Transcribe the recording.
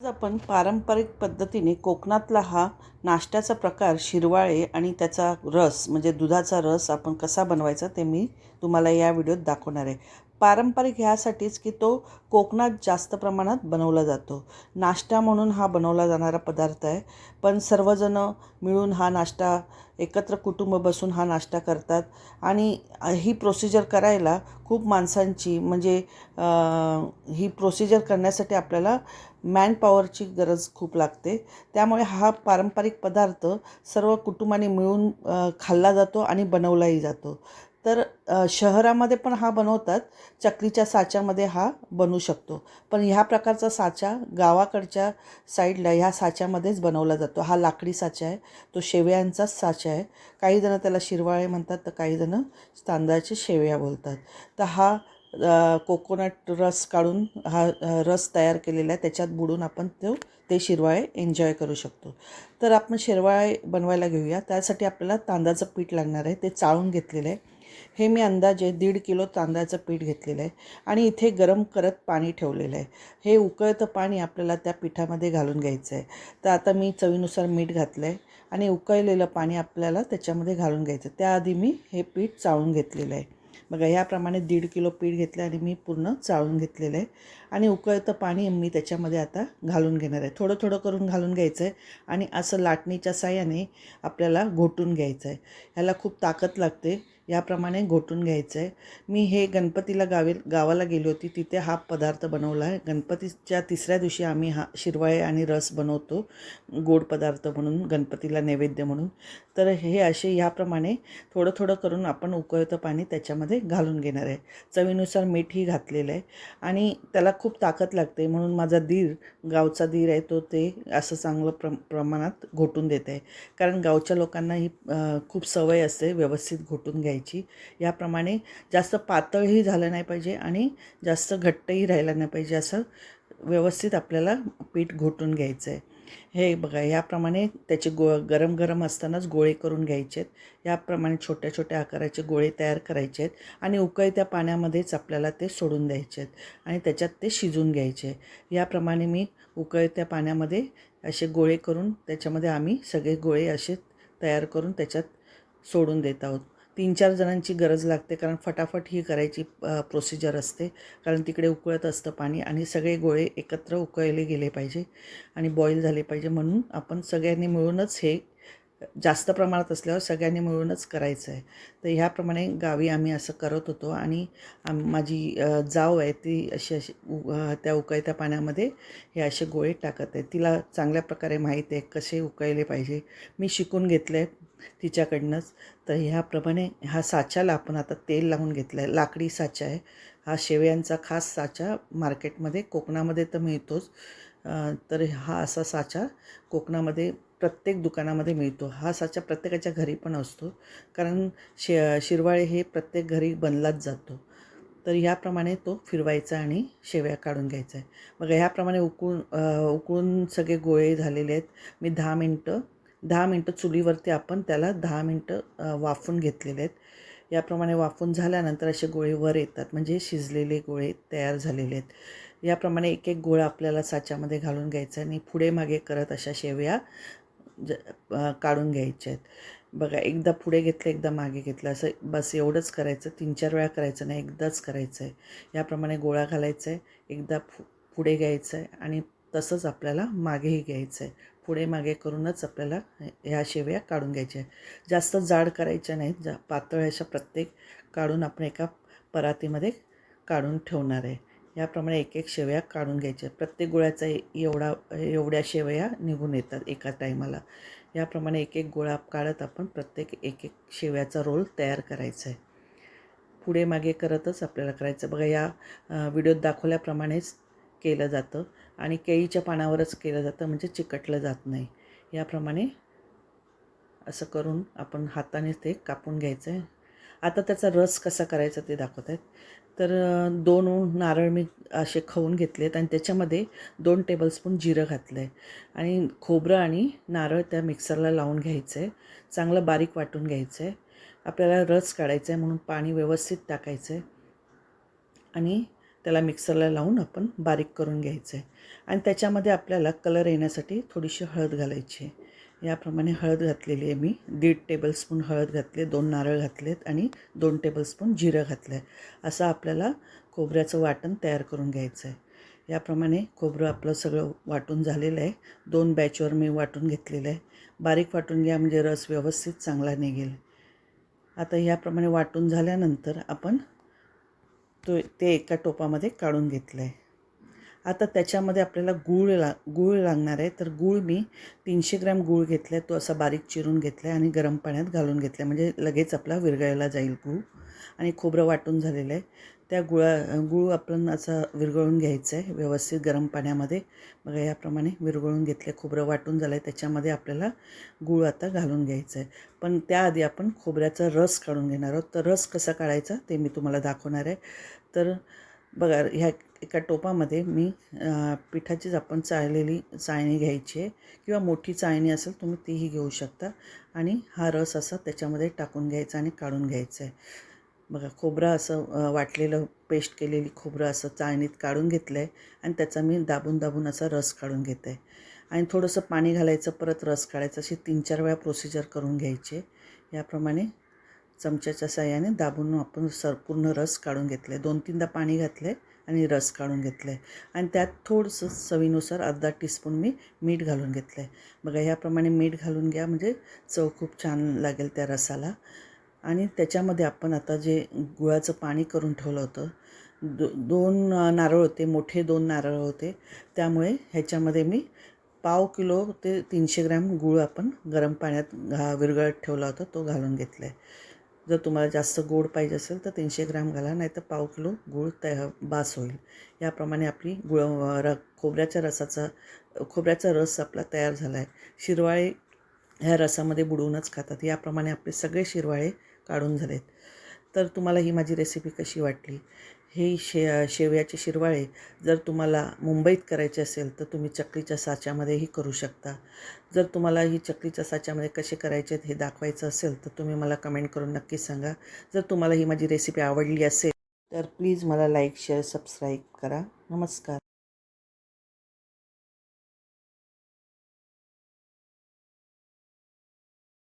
आज आपण पारंपरिक पद्धतीने कोकणातला हा नाश्त्याचा प्रकार शिरवाळे आणि त्याचा रस म्हणजे दुधाचा रस आपण कसा बनवायचा ते मी तुम्हाला या व्हिडिओत दाखवणार आहे. पारंपरिक ह्यासाठीच की तो कोकणात जास्त प्रमाणात बनवला जातो. नाश्ता म्हणून हा बनवला जाणारा पदार्थ आहे. पण सर्वजणं मिळून हा नाश्ता एकत्र कुटुंब बसून हा नाश्ता करतात. आणि ही प्रोसिजर करायला खूप माणसांची म्हणजे ही प्रोसिजर करण्यासाठी आपल्याला मॅनपॉवरची गरज खूप लागते. त्यामुळे हा पारंपरिक पदार्थ सर्व कुटुंबाने मिळून खाल्ला जातो आणि बनवलाही जातो. तर शहरामध्ये पण हा बनवतात. चकलीच्या साच्यामध्ये हा बनू शकतो. पण ह्या प्रकारचा साचा गावाकडच्या साईडला ह्या साच्यामध्येच बनवला जातो. हा लाकडी साचा आहे. तो शेवयांचाच साचा आहे. काहीजणं त्याला शिरवाळे म्हणतात तर काही जण तांदळाचे शेवया बोलतात. तर हा कोकोनट रस काढून हा रस तयार केलेला आहे. त्याच्यात बुडून आपण तो ते शिरवाळे एन्जॉय करू शकतो. तर आपण शिरवाळे बनवायला घेऊया. त्यासाठी आपल्याला तांदळाचं पीठ लागणार आहे. ते चाळून घेतलेलं आहे. हे मी अंदाजे दीड किलो तांदळाचं पीठ घेतलेलं आहे आणि इथे गरम करत पाणी ठेवलेलं आहे. हे उकळतं पाणी आपल्याला त्या पिठामध्ये घालून घ्यायचं आहे. तर आता मी चवीनुसार मीठ घातलं आहे आणि उकळलेलं पाणी आपल्याला त्याच्यामध्ये घालून घ्यायचं त्याआधी मी हे पीठ चाळून घेतलेलं आहे. बघा ह्याप्रमाणे दीड किलो पीठ घेतलं आणि मी पूर्ण चाळून घेतलेलं आहे. आणि उकळतं पाणी मी त्याच्यामध्ये आता घालून घेणार आहे. थोडं थोडं करून घालून घ्यायचं आहे आणि असं लाटणीच्या साह्याने आपल्याला घोटून घ्यायचं आहे. ह्याला खूप ताकद लागते. याप्रमाणे घोटून घ्यायचं आहे मी हे गणपतीला गावी गावाला गेली होती. तिथे हा पदार्थ बनवला आहे. गणपतीच्या तिसऱ्या दिवशी आम्ही हा शिरवाळे आणि रस बनवतो. गोड पदार्थ म्हणून गणपतीला नैवेद्य म्हणून. तर हे असे ह्याप्रमाणे थोडं थोडं करून आपण उकळतं पाणी त्याच्यामध्ये घालून घेणार आहे. चवीनुसार मीठही घातलेलं आहे. आणि त्याला खूप ताकद लागते. म्हणून माझा दीर गावचा दीर आहे तो ते असं चांगलं प्र प्रमाणात घोटून देत आहे. कारण गावच्या लोकांना ही खूप सवय असते व्यवस्थित घोटून घ्यायची. याप्रमाणे जास्त पातळही झालं नाही पाहिजे आणि जास्त घट्टही राहिलं नाही पाहिजे असं व्यवस्थित आपल्याला पीठ घोटून घ्यायचं आहे हे बघा याप्रमाणे त्याचे गो गरम गरम असतानाच गोळे करून घ्यायचे आहेत याप्रमाणे छोट्या छोट्या आकाराचे गोळे तयार करायचे आहेत आणि उकळत्या पाण्यामध्येच आपल्याला ते सोडून द्यायचे आहेत आणि त्याच्यात ते शिजून घ्यायचे. याप्रमाणे मी उकळत्या पाण्यामध्ये असे गोळे करून त्याच्यामध्ये आम्ही सगळे गोळे असे तयार करून त्याच्यात सोडून देत आहोत. तीन चार जणांची गरज लागते कारण फटाफट ही करायची प्रोसिजर असते. कारण तिकडे उकळत असतं पाणी आणि सगळे गोळे एकत्र उकळले गेले पाहिजे आणि बॉईल झाले पाहिजे म्हणून आपण सगळ्यांनी मिळूनच हे जास्त प्रमाणात असल्यावर सगळ्यांनी मिळूनच करायचं आहे. तर ह्याप्रमाणे गावी आम्ही असं करत होतो आणि आम माझी जाव आहे ती अशी अशी उ त्या उकळत्या पाण्यामध्ये हे असे गोळे टाकत आहे. तिला चांगल्या प्रकारे माहीत आहे कसे उकळले पाहिजे. मी शिकून घेतलं आहे तिच्याकडनंच. तर ह्याप्रमाणे ह्या साच्याला आपण आता तेल लावून घेतलं आहे लाकडी साचा आहे. हा शेवयांचा खास साचा मार्केटमध्ये कोकणामध्ये तर मिळतोच. तर हा असा साचा कोकणामध्ये प्रत्येक दुकानामध्ये मिळतो. हा साचा प्रत्येकाच्या घरी पण असतो. कारण शे शिरवाळे हे प्रत्येक घरी बनलाच जातो. तर ह्याप्रमाणे तो फिरवायचा आणि शेवया काढून घ्यायचा आहे. बघा ह्याप्रमाणे उकळून उकळून सगळे गोळे झालेले आहेत. मी दहा मिनटं दहा मिनटं चुलीवरती आपण त्याला दहा मिनटं वाफून घेतलेले आहेत. याप्रमाणे वाफून झाल्यानंतर असे गोळे वर येतात. म्हणजे शिजलेले गोळे तयार झालेले आहेत. याप्रमाणे एक एक गोळा आपल्याला साच्यामध्ये घालून घ्यायचा आणि पुढे मागे करत अशा शेवया ज काढून घ्यायच्या आहेत. बघा एकदा पुढे घेतलं एकदा मागे घेतलं. असं बस एवढंच करायचं. तीन चार वेळा करायचं नाही एकदाच करायचं आहे. याप्रमाणे गोळा घालायचा आहे. एकदा फु पुढे घ्यायचं आहे आणि तसंच आपल्याला मागेही घ्यायचं आहे. पुढे मागे करूनच आपल्याला ह्या शेवया काढून घ्यायच्या आहे जास्त जाड करायच्या नाहीत. जा पातळ अशा प्रत्येक काढून आपण एका परातीमध्ये काढून ठेवणार आहे. याप्रमाणे एक एक शेवया काढून घ्यायच्या. प्रत्येक गोळ्याचा एवढा एवढ्या शेवया निघून येतात एका टायमाला. याप्रमाणे एक एक गोळा काढत आपण प्रत्येक एक एक शेव्याचा रोल तयार करायचा आहे. पुढे मागे करतच आपल्याला करायचं. बघा या व्हिडिओत दाखवल्याप्रमाणेच केलं जातं. आणि केळीच्या पानावरच केलं जातं म्हणजे चिकटलं जात नाही. याप्रमाणे असं करून आपण हाताने ते कापून घ्यायचं आहे आता त्याचा रस कसा करायचा ते दाखवत आहेत. तर दोन नारळ मी असे खवून घेतलेत आणि त्याच्यामध्ये दोन टेबलस्पून जिरं घातलं आहे आणि खोबरं आणि नारळ त्या मिक्सरला लावून घ्यायचं आहे चांगलं बारीक वाटून घ्यायचं आहे आपल्याला रस काढायचा आहे म्हणून पाणी व्यवस्थित टाकायचं आहे आणि त्याला मिक्सरला लावून आपण बारीक करून घ्यायचं आहे आणि त्याच्यामध्ये आपल्याला कलर येण्यासाठी थोडीशी हळद घालायची आहे. याप्रमाणे हळद घातलेली आहे मी. दीड टेबलस्पून हळद घातले दोन नारळ घातलेत आणि दोन टेबलस्पून जिरं घातलं आहे असं आपल्याला खोबऱ्याचं वाटण तयार करून घ्यायचं आहे याप्रमाणे खोबरं आपलं सगळं वाटून झालेलं आहे. दोन बॅचवर मी वाटून घेतलेलं आहे. बारीक वाटून घ्या म्हणजे रस व्यवस्थित चांगला निघेल. आता याप्रमाणे वाटून झाल्यानंतर आपण तो ते एका टोपामध्ये काढून घेतलं आहे आता त्याच्यामध्ये आपल्याला गूळ ला गूळ लागणार आहे. तर गूळ मी तीनशे ग्रॅम गूळ घेतला आहे तो असा बारीक चिरून घेतला आहे आणि गरम पाण्यात घालून घेतला आहे म्हणजे लगेच आपला विरघळला जाईल गूळ. आणि खोबरं वाटून झालेलं आहे. त्या गुळा गूळ आपण असं विरघळून घ्यायचं आहे व्यवस्थित गरम पाण्यामध्ये. बघा याप्रमाणे विरघळून घेतले खोबरं वाटून झालं आहे त्याच्यामध्ये आपल्याला गूळ आता घालून घ्यायचं आहे. पण त्याआधी आपण खोबऱ्याचा रस काढून घेणार आहोत. तर रस कसा काढायचा ते मी तुम्हाला दाखवणार आहे. तर बघा ह्या एका टोपामध्ये मी पिठाचीच आपण चाळलेली चाळणी घ्यायची आहे. किंवा मोठी चाळणी असेल तुम्ही तीही घेऊ शकता. आणि हा रस असा त्याच्यामध्ये टाकून घ्यायचा आणि काढून घ्यायचा आहे. बघा खोबरं असं वाटलेलं पेस्ट केलेली खोबरं असं चाळणीत काढून घेतलं आहे आणि त्याचा मी दाबून दाबून असा रस काढून घेते आणि थोडंसं पाणी घालायचं परत रस काढायचं. अशी तीन चार वेळा प्रोसिजर करून घ्यायची. याप्रमाणे चमच्याच्या साह्याने दाबून आपण सर पूर्ण रस काढून घेतलं आहे दोन तीनदा पाणी घातलं आहे आणि रस काढून घेतलं आहे आणि त्यात थोडंसं चवीनुसार अर्धा टीस्पून मी मीठ घालून घेतलं आहे बघा ह्याप्रमाणे मीठ घालून घ्या. म्हणजे चव खूप छान लागेल त्या रसाला. आणि त्याच्यामध्ये आपण आता जे गुळाचं पाणी करून ठेवलं होतं दो दोन नारळ होते मोठे दोन नारळ होते त्यामुळे ह्याच्यामध्ये मी पाव किलो ते तीनशे ग्रॅम गूळ आपण गरम पाण्यात घा विरघळत ठेवला होता तो घालून घेतला आहे जर तुम्हाला जास्त गोड पाहिजे असेल तर तीनशे ग्रॅम घाला नाही तर पाव किलो गूळ तया बास होईल. याप्रमाणे आपली गुळ र खोबऱ्याच्या रसाचा खोबऱ्याचा रस आपला तयार झाला आहे शिरवाळे ह्या रसामध्ये बुडवूनच खातात. याप्रमाणे आपले सगळे शिरवाळे काढून झालेत. तर तुम्हाला ही माझी रेसिपी कशी वाटली? हे शे शेवयाचे शिरवाळे जर तुम्हाला मुंबईत करायचे असेल तर तुम्ही चकलीच्या साच्यामध्येही करू शकता. जर तुम्हाला ही चकलीच्या साच्यामध्ये कसे करायचे हे दाखवायचं असेल तर तुम्ही मला कमेंट करून नक्की सांगा. जर तुम्हाला ही माझी रेसिपी आवडली असेल तर प्लीज मला लाईक शेअर सबस्क्राईब करा. नमस्कार.